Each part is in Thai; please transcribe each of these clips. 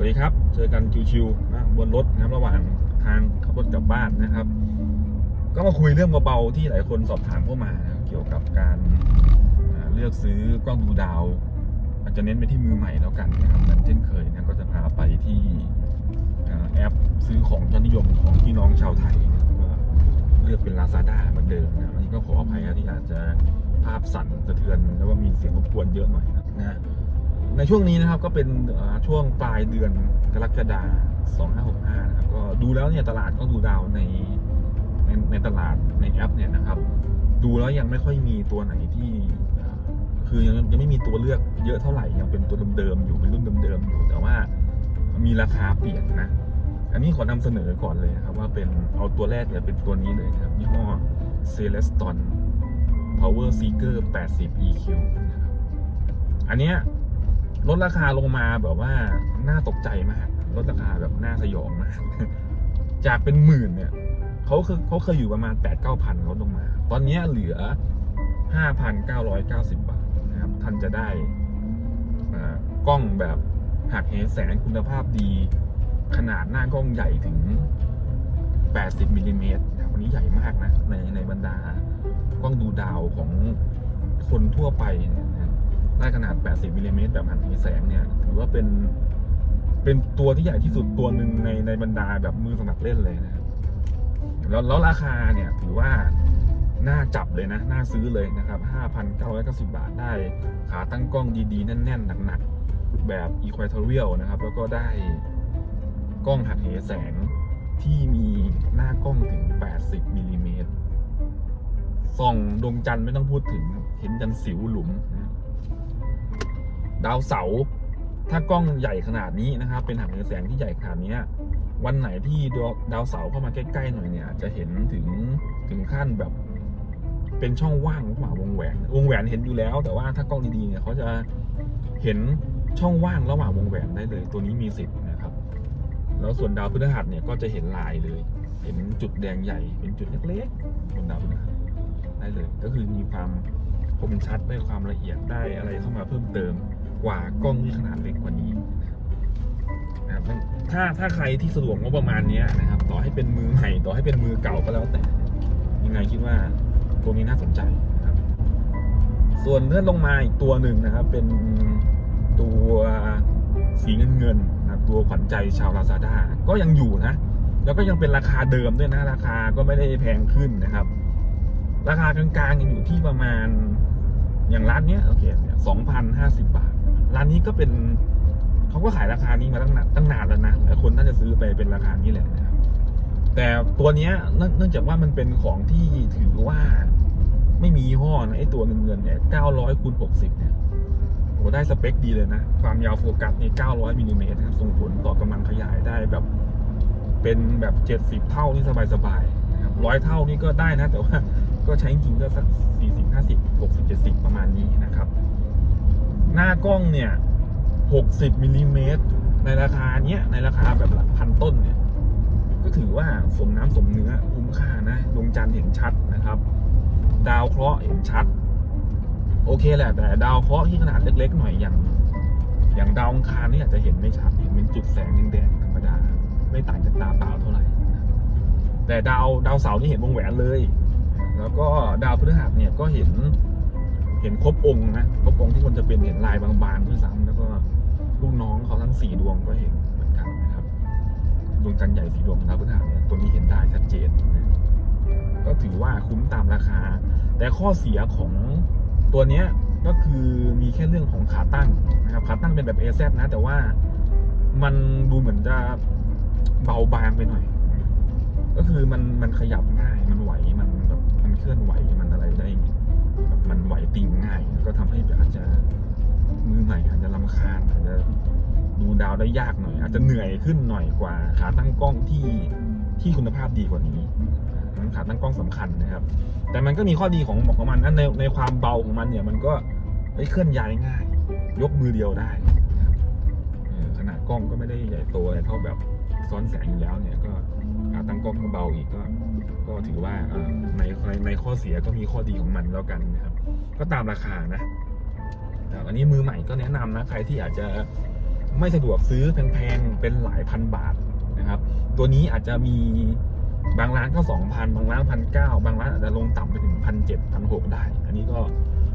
สวัสดีครับ เจอกันชิวๆนะบนรถนะครับระหว่างทางขับรถกลับบ้านนะครับ ก็มาคุยเรื่องเบาๆที่หลายคนสอบถามเข้ามาเกี่ยวกับการเลือกซื้อกล้องดูดาว อาจจะเน้นไปที่มือใหม่แล้วกันนะครับเหมือนเช่นเคยนะก็จะพาไปที่แอปซื้อของยอดนิยมของพี่น้องชาวไทยเลือกเป็น Lazada เหมือนเดิมนะวันนี้ก็ขออภัยที่อาจจะภาพสั่นสะเทือนแล้วก็มีเสียงรบกวนเยอะหน่อยนะนะ ในช่วงนี้นะครับก็เป็นช่วงปลายเดือนกรกฎาคม2565 นะครับ ก็ดูแล้วเนี่ยตลาดก็ดูดาวในในในตลาดในแอปเนี่ยนะครับ ดูแล้วยังไม่ค่อยมีตัวไหนที่คือยังยังไม่มีตัวเลือกเยอะเท่าไหร่ยังเป็นตัวเดิมๆอยู่เป็นรุ่นเดิมๆอยู่แต่ว่ามีราคาเปลี่ยนนะ อันนี้ขอนำเสนอก่อนเลยนะครับ ว่าเป็นเอาตัวแรกเนี่ยเป็นตัวนี้เลยนะครับยี่ห้อ Celeston Power Seeker 80 EQ นะครับอันเนี้ย ลดราคาลงมาแบบว่าน่าตกใจมากลดราคาแบบน่าสยองมาก จากเป็นหมื่นเนี่ยเขาเคยเขาเคยอยู่ประมาณ8ปดเก้าพันลดลงมา ตอนนี้เหลือ 5,990 บาทนะครับ ท่านจะได้กล้องแบบหักเหแสงคุณภาพดี ขนาดหน้ากล้องใหญ่ถึง 80มิลลิเมตรนะครับวันนี้ใหญ่มากนะ ในในบรรดากล้องดูดาวของคนทั่วไปเนี่ยนะ ได้ขนาด 80มิลลิเมตรแบบหันเหแสงเนี่ย ถือว่าเป็น เป็นตัวที่ใหญ่ที่สุดตัวหนึ่งในในบรรดาแบบมือสมัครเล่นเลยนะครับแล้วแล้วราคาเนี่ยถือว่าน่าจับเลยนะ น่าซื้อเลยนะครับ5,990 บาทได้ขาตั้งกล้องดีๆ แน่น ๆ หนัก ๆ แบบ Equatorial นะครับ แล้วก็ได้กล้องหักเหแสงที่มีหน้ากล้องถึง 80มิลลิเมตรส่องดวงจันทร์ไม่ต้องพูดถึง เห็นยันสิวหลุมน ดาวเสาร์ถ้ากล้องใหญ่ขนาดนี้นะครับ เป็นหักเหแสงที่ใหญ่ขนาดนี้วันไหนที่ดวดาวเสาร์เข้ามาใกล้ๆหน่อยเนี่ย จะเห็นถึงถึงขั้นแบบ เป็นช่องว่างระหว่างวงแหวน วงแหวนเห็นอยู่แล้ว แต่ว่าถ้ากล้องดีๆเนี่ยเขาจะเห็นช่องว่างระหว่างวงแหวนได้เลย ตัวนี้มีสิทธิ์นะครับ แล้วส่วนดาวพฤหัสเนี่ยก็จะเห็นลายเลย เห็นจุดแดงใหญ่เป็นจุดเล็กๆบนดาวพฤหัสได้เลย ก็คือมีความคมชัดได้ความละเอียดได้อะไรเข้ามาเพิ่มเติม กว่ากล้องที่ขนาดเล็กกว่านี้นะครับถ้าถ้าใครที่สะดวกงบประมาณนี้นะครับ ต่อให้เป็นมือใหม่ต่อให้เป็นมือเก่าก็แล้วแต่ยังไงคิดว่าตัวนี้น่าสนใจนะครับ ส่วนเลื่อนลงมาอีกตัวหนึ่งนะครับ เป็นตัวสีเงินเงินนะครับ ตัวขวัญใจชาวลาซาด้าก็ยังอยู่นะ แล้วก็ยังเป็นราคาเดิมด้วยนะ ราคาก็ไม่ได้แพงขึ้นนะครับ ราคากลางๆยังอยู่ที่ประมาณอย่างร้านเนี้ยโอเคสองพันห้าสิบบาท ร้านนี้ก็เป็นเขาก็ขายราคานี้มาตั้งนานตั้งนานแล้วนะหลายคนน่าจะซื้อไปเป็นราคานี้แหละนะครับแต่ตัวเนี้ยเนื่องจากว่ามันเป็นของที่ถือว่าไม่มียี่ห้อนะไอตัวเงินเงินเนี่ยเก้าร้อยคูณหกสิบเนี่ยโอ้ได้สเปคดีเลยนะ ความยาวโฟกัสเนี่ยเก้าร้อยมิลลิเมตรครับส่งผลต่อกำลังขยายได้แบบเป็นแบบเจ็ดสิบเท่านี่สบายๆนะครับร้อยเท่านี่ก็ได้นะ แต่ว่าก็ใช้จริงก็สักสี่สิบห้าสิบหกสิบเจ็ดสิบประมาณนี้นะครับ หน้ากล้องเนี่ยหกสิบมิลลิเมตรในราคาเนี้ยในราคาแบบหลักพันต้นเนี่ย ก็ถือว่าสมน้ำสมเนื้อคุ้มค่านะดวงจันทร์เห็นชัดนะครับ ดาวเคราะห์เห็นชัด โอเคแหละ แต่ดาวเคราะห์ที่ขนาดเล็กๆหน่อยอย่าง อย่างดาวองคารนี่อาจจะเห็นไม่ชัดเห็นเป็นจุดแสงแดงๆธรรมดา ไม่ต่างจากตาเปล่าเท่าไหร่ แต่ดาวดาวเสาร์นี่เห็นวงแหวนเลย แล้วก็ดาวพฤหัสเนี่ยก็เห็น เห็นครบองค์นะครบองค์ที่คนจะเป็นเห็นลายบางๆด้วยซ้ำแล้วก็ลูกน้องเขาทั้งสี่ดวงก็เห็นเหมือนกันนะครับดวงจันทร์ใหญ่สีดวงดาวพฤหัสเนี่ยตัวนี้เห็นได้ชัดเจน ก็ถือว่าคุ้มตามราคา แต่ข้อเสียของตัวเนี้ยก็คือมีแค่เรื่องของขาตั้งนะครับขาตั้งเป็นแบบ AZ นะแต่ว่ามันดูเหมือนจะเบาบางไปหน่อย ก็คือมันมันขยับง่ายมันไหวมันแบบมันเคลื่อนไหวมันอะไรได้ มันไหวติงง่าย ก็ทำให้อาจจะมือใหม่อาจจะลำคาญอาจจะดูดาวได้ยากหน่อย อาจจะเหนื่อยขึ้นหน่อยกว่าขาตั้งกล้องที่ที่คุณภาพดีกว่านี้นั้นขาตั้งกล้องสำคัญนะครับ แต่มันก็มีข้อดีของของมันนในในความเบาของมันเนี่ยมันก็เคลื่อนย้ายง่าย ยกมือเดียวได้ขนาดกล้องก็ไม่ได้ใหญ่โตอะไรเท่าแบบซ้อนแสงอยู่แล้วเนี่ยก็ขาตั้งกล้องก็เบาอีกก็ก็ถือว่าในในในข้อเสียก็มีข้อดีของมันแล้วกันนะครับ ก็ตามราคานะแต่อันนี้มือใหม่ก็แนะนำนะใครที่อาจจะไม่สะดวกซื้อแพงๆเป็นหลายพันบาทนะครับ ตัวนี้อาจจะมีบางร้านก็สองพันบางร้านพันเก้าบางร้านอาจจะลงต่ำไปถึงพันเจ็ดพันหกได้ อันนี้ก็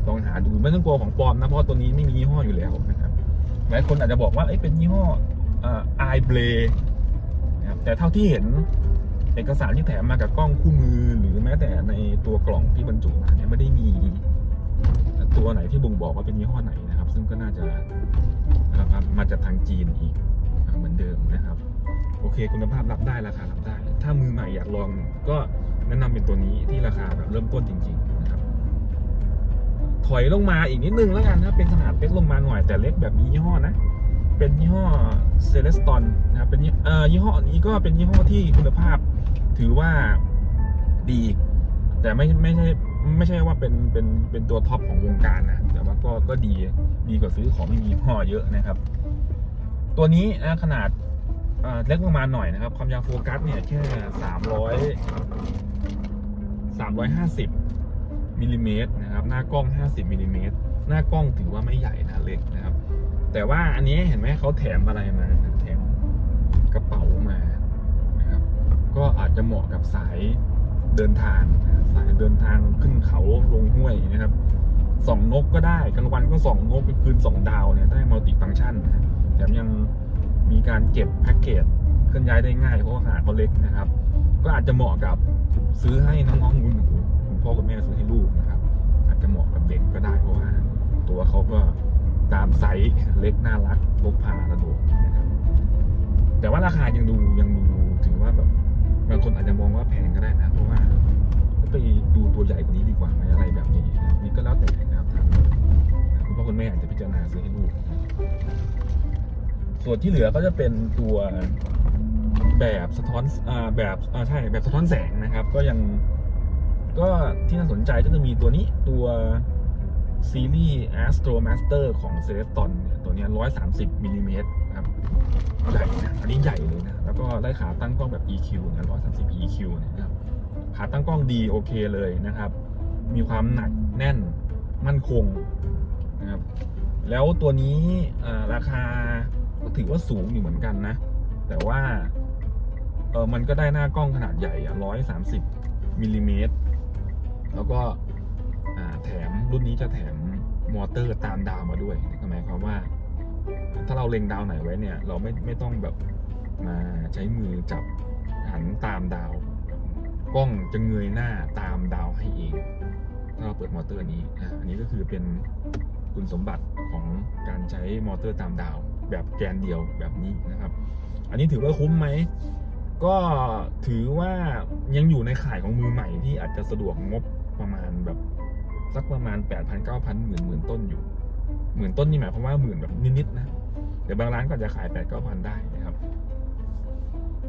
ลองหาดูไม่ต้องกลัวของปลอมนะ เพราะตัวนี้ไม่มียี่ห้ออยู่แล้วนะครับหลายคนอาจจะบอกว่าเอ้เป็นยี่ห้อไอเบลนะครับแต่เท่าที่เห็นเอกสารที่แถมมากับกล้องคู่มือ หรือแม้แต่ในตัวกล่องที่บรรจุมาเนี่ยไม่ได้มี ตัวไหนที่บ่งบอกว่าเป็นยี่ห้อไหนนะครับ ซึ่งก็น่าจะนะครับมาจากทางจีนอีกเหมือนเดิมนะครับ โอเค คุณภาพรับได้ราคารับได้ ถ้ามือใหม่อยากลองก็แนะนำเป็นตัวนี้ที่ราคาแบบเริ่มต้นจริง ๆ นะครับ ถอยลงมาอีกนิดนึงแล้วกันนะเป็นขนาดเล็กลงมาหน่อยแต่เล็กแบบมียี่ห้อนะเป็นยี่ห้อเซเลสตอนนะครับเป็นเอ่อยี่ห้อนี้ก็เป็นยี่ห้อที่คุณภาพถือว่าดี แต่ไม่ไม่ใช่ ไม่ใช่ว่าเป็นเป็นเป็นตัวท็อปของวงการนะ แต่ว่าก็ก็ดีดีกว่าซื้อของไม่มียี่อเยอะนะครับ ตัวนี้นะขนาดเล็กลงมาณหน่อยนะครับ ความยาวโฟกัสเนี่ยแค่สามร้อยสามร้อยห้าสิบมิลลิเมตรนะครับ หน้ากล้องห้าสิบมิลลิเมตรหน้ากล้องถือว่าไม่ใหญ่นะเล็กนะครับ แต่ว่าอันนี้เห็นไหมเขาแถมอะไรมาแถมกระเป๋ามานะครับ ก็อาจจะเหมาะกับสาย เดินทางสายเดินทางขึ้นเขาลงห้วยนะครับส่องนกก็ได้กลางวันก็ส่องนกกลางคืนส่องดาวเนี่ยได้มัลติฟังก์ชันนะแถมยังมีการเก็บแพ็กเกจเคลื่อนย้ายได้ง่ายเพราะว่าขนาดเขาเล็กนะครับ ก็อาจจะเหมาะกับซื้อให้น้องๆหนูคุณพ่อคุณแม่ซื้อให้ลูกนะครับ อาจจะเหมาะกับเด็กก็ได้เพราะว่า ตัวเขาก็ตามไซส์เล็กน่ารักพกพาสะดวกนะครับแต่ว่าราคายังดูยังดูถือว่าแบบ บางคนอาจจะมองว่าแพงก็ได้นะ เพราะว่าไปดูตัวใหญ่กว่านี้ดีกว่าไหมอะไรแบบนี้นะนี่ก็แล้วแต่นะครับคุณพ่อคุณแม่อาจจะพิจารณาซื้อให้ลูกส่วนที่เหลือก็จะเป็นตัวแบบสะท้อนอ่าแบบอ่าใช่แบบสะท้อนแสงนะครับ ก็ยังก็ที่น่าสนใจก็จะมีตัวนี้ตัวซีรีส์ Astro Master ของ c e l e s t o n เนี่ยตัวนี้ย130มิลลิเมตร นะครับใหญ่นะอันนี้ใหญ่เลยนะ แล้วก็ได้ขาตั้งกล้องแบบ EQ นะ130 EQ เนี่ยนะครับขาตั้งกล้องดีโอเคเลยนะครับ มีความหนักแน่นมั่นคงนะครับแล้วตัวนี้ราคาก็ถือว่าสูงอยู่เหมือนกันนะ แต่ว่าเออมันก็ได้หน้ากล้องขนาดใหญ่อะ130มิลลิเมตร แล้วก็แถมรุ่นนี้จะแถมมอเตอร์ตามดาวมาด้วยหมายความว่า ถ้าเราเล็งดาวไหนไว้เนี่ย เราไม่ไม่ต้องแบบมาใช้มือจับหันตามดาว กล้องจะเงยหน้าตามดาวให้เองถ้าเราเปิดมอเตอร์นี้อันนี้ก็คือเป็นคุณสมบัติของการใช้มอเตอร์ตามดาว แบบแกนเดียวแบบนี้นะครับ อันนี้ถือว่าคุ้มไหมก็ถือว่ายังอยู่ในข่ายของมือใหม่ที่อาจจะสะดวกงบประมาณแบบสักประมาณ 8 0 0 0 9 0 0หมื่นหมื่นต้นอยู่ หมื่นต้นนี่หมายความว่าหมื่นแบบนิดๆนะเดี๋ยวบางร้านก็อาจะขาย8 9 0 0 0ได้นะครับ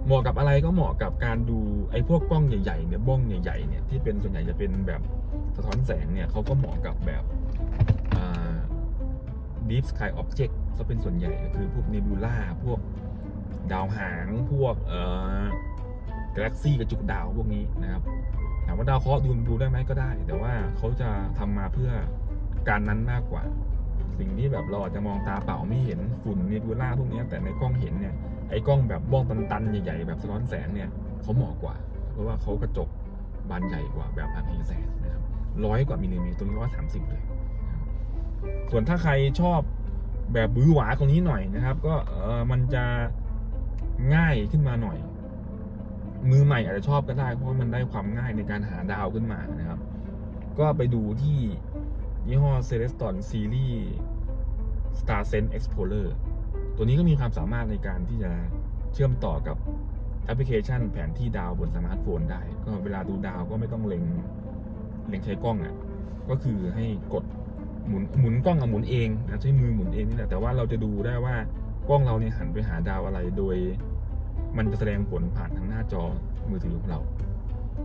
เหมาะกับอะไรก็เหมาะกับการดูไอ้พวกกล้องใหญ่ๆเนี่ยบ้องใหญ่ๆเนี่ยที่เป็นส่วนใหญ่จะเป็นแบบสะท้อนแสงเนี่ยเขาก็เหมาะกับแบบ Deep Sky Object ก็เป็นส่วนใหญ่ก็คือพวก Nebula พวกดาวหางพวกเอ่อกาแล็กซี่กระจุกดาวพวกนี้นะครับถามว่าดาวเคราะห์ดูดูได้ไหมก็ได้ แต่ว่าเขาจะทำมาเพื่อการนั้นมากกว่า สิ่งที่แบบเราอาจจะมองตาเปล่าไม่เห็นฝุ่นเนบูล่าพวกนี้แต่ในกล้องเห็นเนี่ยไอ้กล้องแบบบ้องตันๆใหญ่ๆแบบสะท้อนแสงเนี่ยเขาเหมาะกว่า เพราะว่าเขากระจกบานใหญ่กว่าแบบอันนี้แสงนะครับร้อยกว่ามิลลิเมตรตัวนี้ร้อยสามสิบเลย ส่วนถ้าใครชอบแบบบื้อหวาตรงนี้หน่อยนะครับ ก็เออมันจะง่ายขึ้นมาหน่อย มือใหม่อาจจะชอบก็ได้เพราะว่ามันได้ความง่ายในการหาดาวขึ้นมานะครับ ก็ไปดูที่ ยี่ห้อ Celeston Series Star Sense Explorer ตัวนี้ก็มีความสามารถในการที่จะเชื่อมต่อกับแอปพลิเคชันแผนที่ดาวบนสมาร์ทโฟนได้ ก็เวลาดูดาวก็ไม่ต้องเล็งเล็งใช้กล้องอะ่ะ ก็คือให้กดหมุนหมุนกล้องอะหมุนเองนะใช้มือหมุนเองนี่แหละแต่ว่าเราจะดูได้ว่ากล้องเราเนี่ยหันไปหาดาวอะไรโดย มันจะแสดงผลผ่านทางหน้าจอมือถือของเรา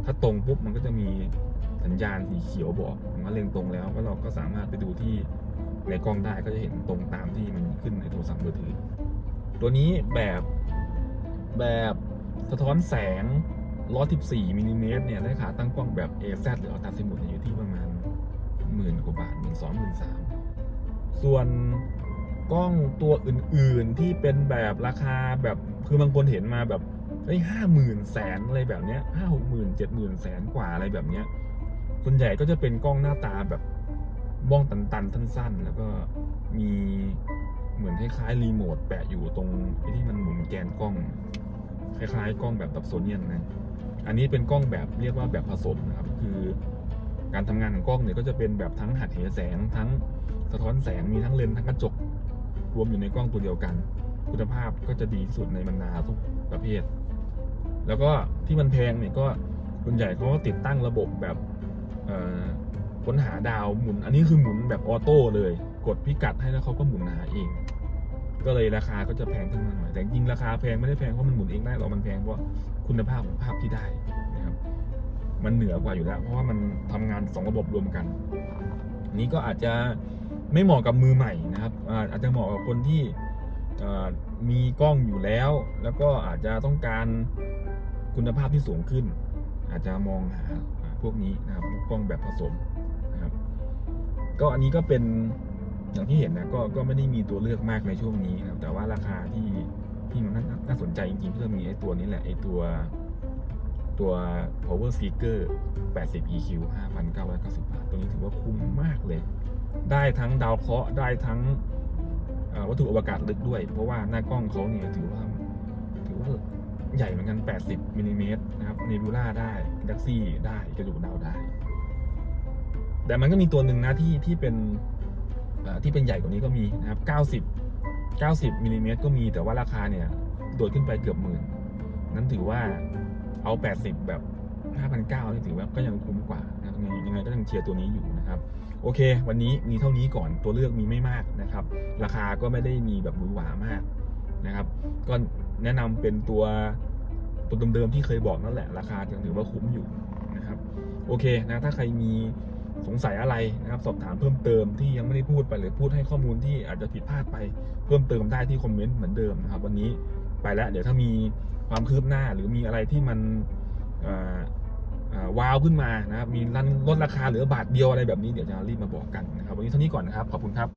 ถ้าตรงปุ๊บมันก็จะมีสัญญาณสีเขียวบอก ว่าเล็งตรงแล้วก็เราก็สามารถไปดูที่ในกล้องได้ก็จะเห็นตรงตามที่มันขึ้นในโทรศัพท์มือถือ ตัวนี้แบบแบบสะท้อนแสง 114มิลลิเมตรเนี่ยได้ขาตั้งกล้องแบบ AZ หรืออัลตราซิมุดอยู่ที่ประมาณหมื่นกว่าบาทหมื่นสองหมื่นสามส่วนกล้องตัวอื่นๆที่เป็นแบบราคาแบบคือบางคนเห็นมาแบบเฮ้ยห้าหมื่นแสนอะไรแบบเนี้ยห้าหกหมื่นเจ็ดหมื่นแสนกว่าอะไรแบบเนี้ย ส่วนใหญ่ก็จะเป็นกล้องหน้าตาแบบบ้องตันๆสั้นๆ แล้วก็มีเหมือนคล้ายๆรีโมทแปะอยู่ตรงที่มันหมุนแกนกล้อง คล้ายๆ กล้องแบบดับโซเนียนนะอันนี้เป็นกล้องแบบเรียกว่าแบบผสมนะครับ คือการทำงานของกล้องเนี่ยก็จะเป็นแบบทั้งหักเหแสง ทั้งสะท้อนแสงมีทั้งเลนส์ทั้งกระจก รวมอยู่ในกล้องตัวเดียวกัน คุณภาพก็จะดีสุดในบรรดาทุกประเภท แล้วก็ที่มันแพงเนี่ยก็ส่วนใหญ่เขาก็ติดตั้งระบบแบบ ค้นหาดาวหมุน อันนี้คือหมุนแบบออโต้เลย กดพิกัดให้แล้วเขาก็หมุนหาเอง ก็เลยราคาก็จะแพงขึ้นมาหน่อย แต่จริงราคาแพงไม่ได้แพงเพราะมันหมุนเองได้หรอกมันแพงเพราะคุณภาพของภาพที่ได้นะครับ มันเหนือกว่าอยู่แล้ว เพราะว่ามันทำงานสองระบบรวมกันนี้ก็อาจจะไม่เหมาะกับมือใหม่นะครับ อาจจะเหมาะกับคนที่มีกล้องอยู่แล้ว แล้วก็อาจจะต้องการคุณภาพที่สูงขึ้น อาจจะมองหา พวกนี้นะครับกล้องแบบผสมนะครับ ก็อันนี้ก็เป็นอย่างที่เห็นนะก็ก็ไม่ได้มีตัวเลือกมากในช่วงนี้นะครับ แต่ว่าราคาที่ที่มันน่าสนใจจริงๆก็มีไอ้ตัวนี้แหละไอ้ตัวตัว power speaker 80 EQ 5,990 บาท ตัวนี้ถือว่าคุ้มมากเลย ได้ทั้งดาวเคราะห์ได้ทั้งวัตถุอวกาศลึกด้วย เพราะว่าหน้ากล้องเขาเนี่ยถือว่าถือว่าใหญ่เหมือนกัน 80มิลลิเมตรนะครับเนบูล่าได้ ดักซี่ได้กระดูกดาวได้ แต่มันก็มีตัวหนึ่งนะที่ที่เป็นที่เป็นใหญ่กว่านี้ก็มีนะครับ90 90มิลลิเมตรก็มีแต่ว่าราคาเนี่ยโดดขึ้นไปเกือบหมื่น นั้นถือว่าเอา 80 แบบ 5,900นี่ถือว่าก็ยังคุ้มกว่านะยังไงยังไงก็ยังเชียร์ตัวนี้อยู่นะครับ โอเค วันนี้มีเท่านี้ก่อนตัวเลือกมีไม่มากนะครับ ราคาก็ไม่ได้มีแบบหวือหวามากนะครับ ก็แนะนำเป็นตัว ตัวเดิมๆที่เคยบอกนั่นแหละราคายังถือว่าคุ้มอยู่นะครับ โอเคนะถ้าใครมีสงสัยอะไรนะครับ สอบถามเพิ่มเติมที่ยังไม่ได้พูดไปหรือพูดให้ข้อมูลที่อาจจะผิดพลาดไปเพิ่มเติมได้ที่คอมเมนต์เหมือนเดิมนะครับ วันนี้ไปแล้ว เดี๋ยวถ้ามีความคืบหน้าหรือมีอะไรที่มันว้าวขึ้นมานะครับมีลดราคาเหลือบาทเดียวอะไรแบบนี้เดี๋ยวจะรีบมาบอกกันนะครับ วันนี้เท่านี้ก่อนนะครับ ขอบคุณครับ